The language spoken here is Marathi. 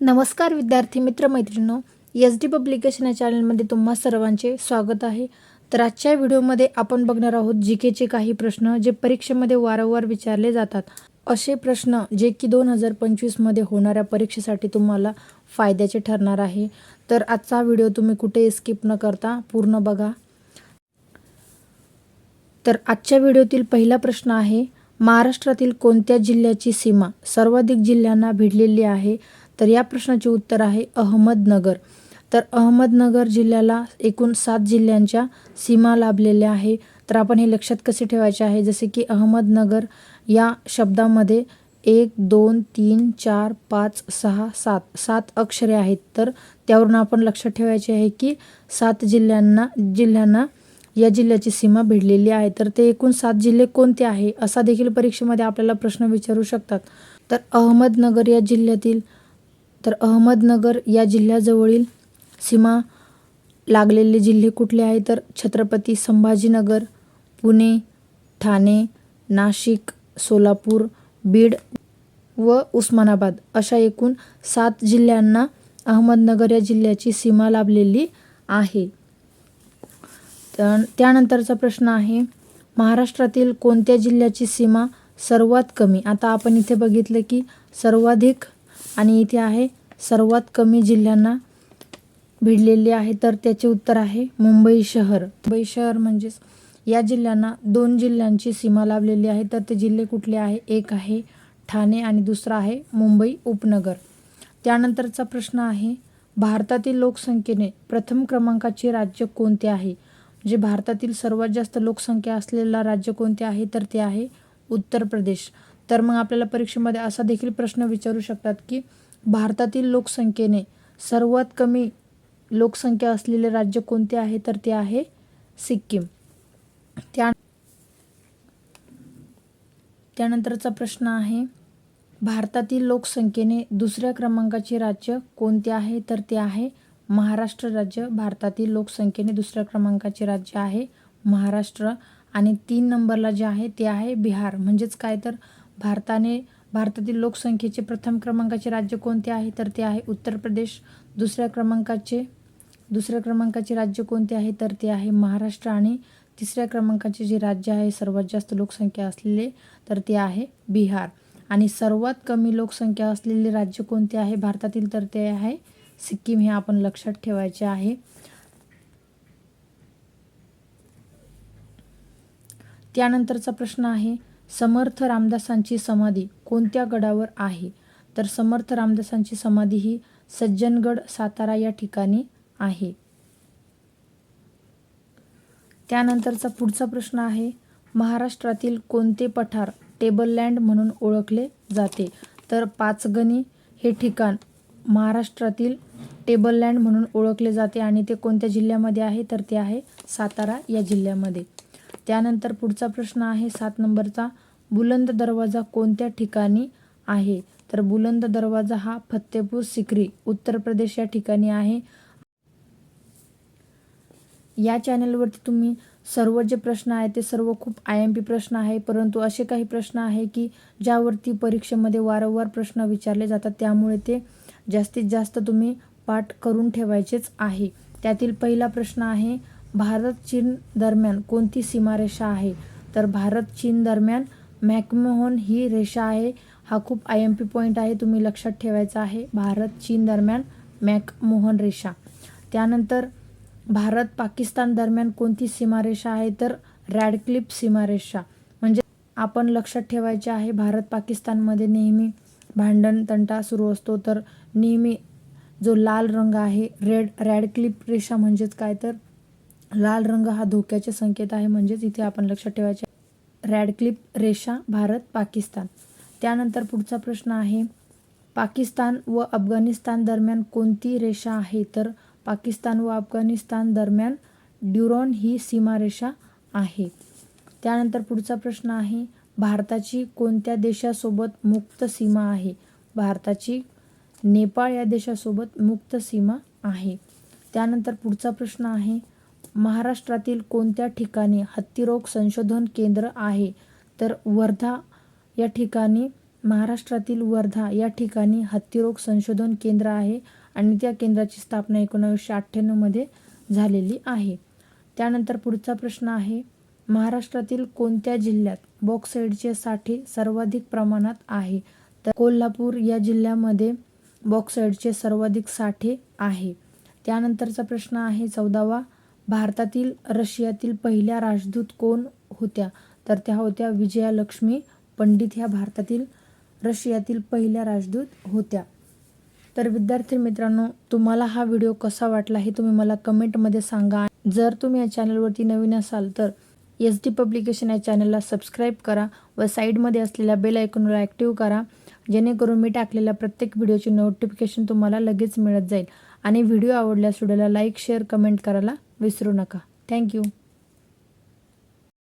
नमस्कार विद्यार्थी मित्रमैत्रिणो एस डी पब्लिकेशन या चॅनलमध्ये तुम्हा सर्वांचे स्वागत आहे. तर आजच्या व्हिडिओमध्ये आपण बघणार आहोत जी केचे काही प्रश्न जे परीक्षेमध्ये वारंवार विचारले जातात. असे प्रश्न जे की दोन हजार पंचवीसमध्ये होणाऱ्या परीक्षेसाठी तुम्हाला फायद्याचे ठरणार आहे. तर आजचा व्हिडिओ तुम्ही कुठे स्किप न करता पूर्ण बघा. तर आजच्या व्हिडिओतील पहिला प्रश्न आहे महाराष्ट्रातील कोणत्या जिल्ह्याची सीमा सर्वाधिक जिल्ह्यांना भिडलेली आहे? तर या प्रश्नाचे उत्तर आहे अहमदनगर. तर अहमदनगर जिल्ह्याला एकूण सात जिल्ह्यांच्या सीमा लाभलेल्या आहे. तर आपण हे लक्षात कसे ठेवायचे आहे? जसे की अहमदनगर या शब्दामध्ये एक दोन तीन चार पाच सहा सात सात अक्षरे आहेत. तर त्यावरून आपण लक्षात ठेवायचे आहे की सात जिल्ह्यांना जिल्ह्यांना या जिल्ह्याची सीमा भिडलेली आहे. तर ते एकूण सात जिल्हे कोणते आहे? असा देखील परीक्षेमध्ये आपल्याला प्रश्न विचारू शकतात. तर अहमदनगर या जिल्ह्यातील तर अहमदनगर या जिल्ह्याजवळील सीमा लागलेले जिल्हे कुठले आहे? तर छत्रपती संभाजीनगर पुणे ठाणे नाशिक सोलापूर बीड व उस्मानाबाद अशा एकूण सात जिल्ह्यांना अहमदनगर या जिल्ह्याची सीमा लाभलेली आहे. तर त्यानंतरचा प्रश्न आहे महाराष्ट्रातील कोणत्या जिल्ह्याची सीमा सर्वात कमी? आता आपण इथे बघितलं की सर्वाधिक आणि इथे आहे सर्वात कमी जिल्ह्यांना भिडलेली आहे तर त्याचे उत्तर आहे मुंबई शहर. मुंबई शहर म्हणजेच या जिल्ह्यांना दोन जिल्ह्यांची सीमा लाभलेली आहे तर ते जिल्हे कुठले आहे? एक आहे ठाणे आणि दुसरा आहे मुंबई उपनगर. त्यानंतरचा प्रश्न आहे भारतातील लोकसंख्येने प्रथम क्रमांकाचे राज्य कोणते आहे? म्हणजे भारतातील सर्वात जास्त लोकसंख्या असलेला राज्य कोणते आहे? तर ते आहे उत्तर प्रदेश. तर मग आपल्याला परीक्षेमध्ये असा देखील प्रश्न विचारू शकतात की भारतातील लोकसंख्येने सर्वात कमी लोकसंख्या असलेले राज्य कोणते आहे? तर ते आहे सिक्कीम. त्या त्यानंतरचा प्रश्न आहे भारतातील लोकसंख्येने दुसऱ्या क्रमांकाचे राज्य कोणते आहे? तर ते आहे महाराष्ट्र राज्य. भारतातील लोकसंख्येने दुसऱ्या क्रमांकाचे राज्य आहे महाराष्ट्र. आणि तीन नंबरला जे आहे ते आहे बिहार. म्हणजेच काय? तर भारताने भारतातील लोकसंख्येचे प्रथम क्रमांकाचे राज्य कोणते आहे? तर ते आहे उत्तर प्रदेश. दुसऱ्या क्रमांकाचे दुसऱ्या क्रमांकाचे राज्य कोणते आहे? तर ते आहे महाराष्ट्र. आणि तिसऱ्या क्रमांकाचे जे राज्य आहे सर्वात जास्त लोकसंख्या असलेले तर ते आहे बिहार. आणि सर्वात कमी लोकसंख्या असलेले राज्य कोणते आहे भारतातील? तर ते आहे सिक्कीम. हे आपण लक्षात ठेवायचे आहे. त्यानंतरचा प्रश्न आहे समर्थ रामदासांची समाधी कोणत्या गडावर आहे? तर समर्थ रामदासांची समाधी ही सज्जनगड सातारा या ठिकाणी आहे. त्यानंतरचा पुढचा प्रश्न आहे महाराष्ट्रातील कोणते पठार टेबललँड म्हणून ओळखले जाते? तर पाचगणी हे ठिकाण महाराष्ट्रातील टेबललँड म्हणून ओळखले जाते आणि ते कोणत्या जिल्ह्यामध्ये आहे? तर ते आहे सातारा या जिल्ह्यामध्ये. त्यानंतर पुढचा प्रश्न आहे सात नंबरचा. बुलंद दरवाजा कोणत्या ठिकाणी आहे? तर बुलंद दरवाजा हा फत्तेपूर सिक्री उत्तर प्रदेश या ठिकाणी आहे. या चॅनलवरती तुम्ही सर्व जे प्रश्न आहे ते सर्व खूप आय एम पी प्रश्न आहे परंतु असे काही प्रश्न आहे की ज्यावरती परीक्षेमध्ये वारंवार प्रश्न विचारले जातात त्यामुळे ते जास्तीत जास्त तुम्ही पाठ करून ठेवायचेच आहे. त्यातील पहिला प्रश्न आहे भारत चीन दरम्यान कोणती सीमारेषा आहे? तर भारत चीन दरम्यान मॅकमोहन ही रेषा आहे. हा खूप आय एम पी पॉईंट आहे. तुम्ही लक्षात ठेवायचा आहे. भारत चीन दरम्यान मॅकमोहन रेषा. त्यानंतर भारत पाकिस्तान दरम्यान कोणती सीमारेषा आहे? तर रॅडक्लिप सीमारेषा. म्हणजे आपण लक्षात ठेवायचे आहे भारत पाकिस्तानमध्ये नेहमी भांडण तंटा सुरू असतो. तर नेहमी जो लाल रंग आहे रेड रॅडक्लिप रेषा म्हणजेच काय? तर लाल रंग हा धोक्याचे संकेत आहे. म्हणजेच इथे आपण लक्षात ठेवायचे रॅडक्लिप रेषा भारत पाकिस्तान. त्यानंतर पुढचा प्रश्न आहे. पाकिस्तान व अफगाणिस्तान दरम्यान कोणती रेषा आहे? तर पाकिस्तान व अफगाणिस्तान दरम्यान ड्युरॉन ही सीमारेषा आहे. त्यानंतर पुढचा प्रश्न आहे. भारताची कोणत्या देशासोबत मुक्त सीमा आहे? भारताची नेपाळ या देशासोबत मुक्त सीमा आहे. त्यानंतर पुढचा प्रश्न आहे. महाराष्ट्रातील कोणत्या ठिकाणी हत्तीरोग संशोधन केंद्र आहे? तर वर्धा या ठिकाणी महाराष्ट्रातील वर्धा या ठिकाणी हत्तीरोग संशोधन केंद्र आहे आणि त्या केंद्राची स्थापना एकोणावीसशे अठ्ठ्याण्णवमध्ये झालेली आहे. त्यानंतर पुढचा प्रश्न आहे महाराष्ट्रातील कोणत्या जिल्ह्यात बॉक्साईडचे साठे सर्वाधिक प्रमाणात आहे? तर कोल्हापूर या जिल्ह्यामध्ये बॉक्साईडचे सर्वाधिक साठे आहे. त्यानंतरचा प्रश्न आहे चौदावा भारतातील रशियातील पहिल्या राजदूत कोण होत्या? तर त्या होत्या विजयालक्ष्मी पंडित ह्या भारतातील रशियातील पहिल्या राजदूत होत्या. तर विद्यार्थी मित्रांनो तुम्हाला हा व्हिडिओ कसा वाटला हे तुम्ही मला कमेंटमध्ये सांगा. जर तुम्ही या चॅनलवरती नवीन असाल तर एस डी पब्लिकेशन या चॅनलला सबस्क्राईब करा व साईडमध्ये असलेल्या बेल आयकॉनला ॲक्टिव्ह करा. जेणेकरून मी टाकलेल्या प्रत्येक व्हिडिओची नोटिफिकेशन तुम्हाला लगेच मिळत जाईल. आणि व्हिडिओ आवडल्यास व्हिडिओला लाईक शेअर कमेंट करायला विसरू नका. थँक्यू